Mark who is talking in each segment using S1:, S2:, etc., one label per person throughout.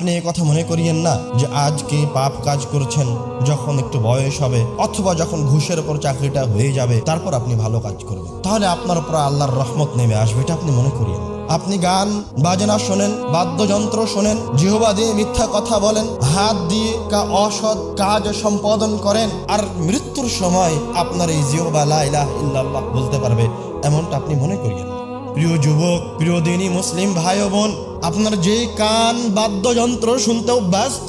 S1: আপনি এ কথা মনে করিয়েন না যে আজকে পাপ কাজ করছেন যখন একটু বয়স হবে, অথবা যখন ঘুষের উপর চাকরিটা হয়ে যাবে, তারপর আপনি ভালো কাজ করবেন। তাহলে আপনার উপর আল্লাহর রহমত নেমে আসবে, এটা আপনি মনে করিয়েন আপনি গান, বাজনা শোনেন, বাদ্যযন্ত্র শোনেন, জিহবা দিয়ে মিথ্যা কথা বলেন, হাত দিয়ে কা অসৎ কাজ সম্পাদন করেন, আর মৃত্যুর সময় আপনার এই জিহবা লা ইলাহা ইল্লাল্লাহ বলতে পারবে, এমনটা আপনি মনে করিয়েন প্রিয় যুবক, প্রিয় দিনী মুসলিম ভাই বোন আপনার যেই কান বাদ্যযন্ত্র শুনতে অভ্যস্ত,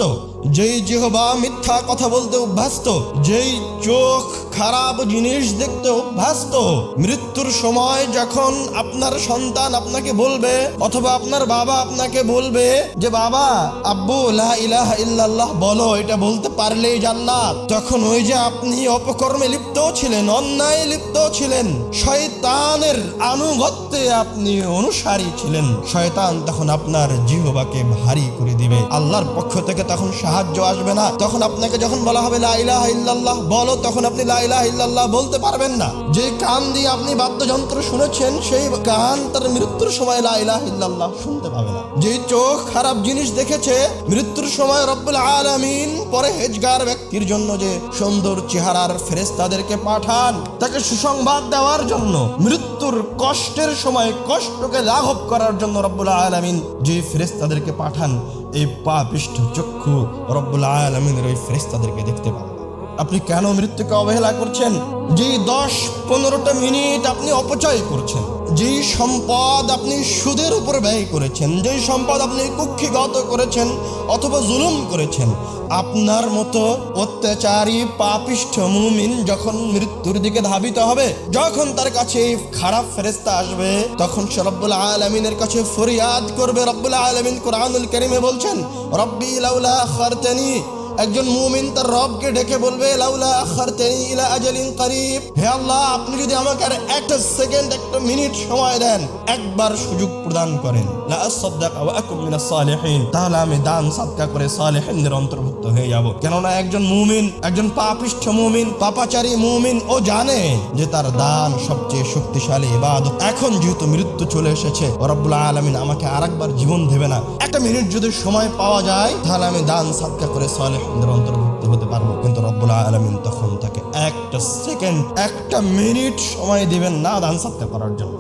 S1: যেই জিহবা মিথ্যা কথা বলতে অভ্যস্ত, যেই চোখ খারাপ জিনিস দেখতে অভ্যস্ত, মৃত্যুর সময় যখন আপনার সন্তান আপনাকে বলবে, অথবা আপনার বাবা আপনাকে বলবে যে, বাবা, আব্বু, লা ইলাহা ইল্লাল্লাহ, বলো, এটা বলতে পারলেই জান্নাত। তখন ওই যে আপনি অপকর্মে লিপ্ত ছিলেন, অন্যায় লিপ্ত ছিলেন, শয়তানের আনুগত্যে আপনি অনুসারী ছিলেন। শয়তান তখন আপনার জিহবাকে ভারী করে দিবে। আল্লাহর পক্ষ থেকে তখন সাহায্য আসবে না। তখন আপনাকে যখন বলা হবে, লা ইলাহা ইল্লাল্লাহ বলো, তখন আপনি লা ইলাহা ইল্লাল্লাহ বলতে পারবেন না। যে কান দিয়ে আপনি বাদ্যযন্ত্র শুনেছেন, সেই কান তার মৃত্যুর সময় লা ইলাহা ইল্লাল্লাহ শুনতে পাবে না। যে চোখ খারাপ জিনিস দেখেছে, মৃত্যুর সময় রব্বুল আলামিন পরে হেজগার ব্যক্তির জন্য যে সুন্দর চেহারার ফেরেশতাদেরকে পাঠান, তাকে সুসংবাদ দেওয়ার জন্য, মৃত্যুর কষ্টের সময় কষ্টকে লাঘব করার জন্য রব্বুল আলামিন যে ফেরেস্তাদেরকে পাঠান, এই পা পৃষ্ঠ চক্ষু রব্বুল আলমিনের ওই ফেরেস্তাদেরকে দেখতে পাবেন। আপনি কেন মৃত্যুকে অবহেলা করছেন? যে দশ পনেরোটা মিনিট আপনি অপচয় করছেন। যেই সম্পদ আপনি সুদের উপর ব্যয় করেছেন, যেই সম্পদ আপনি কুক্ষিগত করেছেন অথবা জুলুম করেছেন, আপনার মতো অত্যাচারী, পাপিষ্ঠ মুমিন যখন মৃত্যুর দিকে ধাবিত হবে, যখন তার কাছে এই খারাপ ফেরেস্তা আসবে, তখন সে রব্বুল আলমিনের কাছে ফরিয়াদ করবে। রব্বুল আলমিন কোরআনুল করিমে বলছেন, রব্বি লাউলা খারতানি একজন মুমিন তার রবকে ডেকে বলবে, লাউলা আখারতানি ইলা আজালিন করিব। হে আল্লাহ, আপনি যদি আমাকে আর একটা সেকেন্ড, একটা মিনিট সময় দেন, একবার সুযোগ প্রদান করেন। লা আসাদদাক ওয়া আকুম মিনাস সালিহিন। তাহলে আমি দান, সাদকা করে অন্তর্ভুক্ত হয়ে যাব। কেননা একজন মুমিন, একজন পাপিষ্ঠ মুমিন, পাপাচারী মুমিন, ও জানে যে তার দান সবচেয়ে শক্তিশালী ইবাদত। এখন যেহেতু মৃত্যু চলে এসেছে রব্বুল আলামিন আমাকে আরেকবার জীবন দেবে না। একটা মিনিট যদি সময় পাওয়া যায়, তাহলে আমি দান, সাদকা করে সালেহিনদের অন্তর্ভুক্ত হতে পারব। কিন্তু রব্বুল আলমিন তখন তাকে একটা সেকেন্ড, একটা মিনিট সময় দিবেন না দান সাদকা করার জন্য।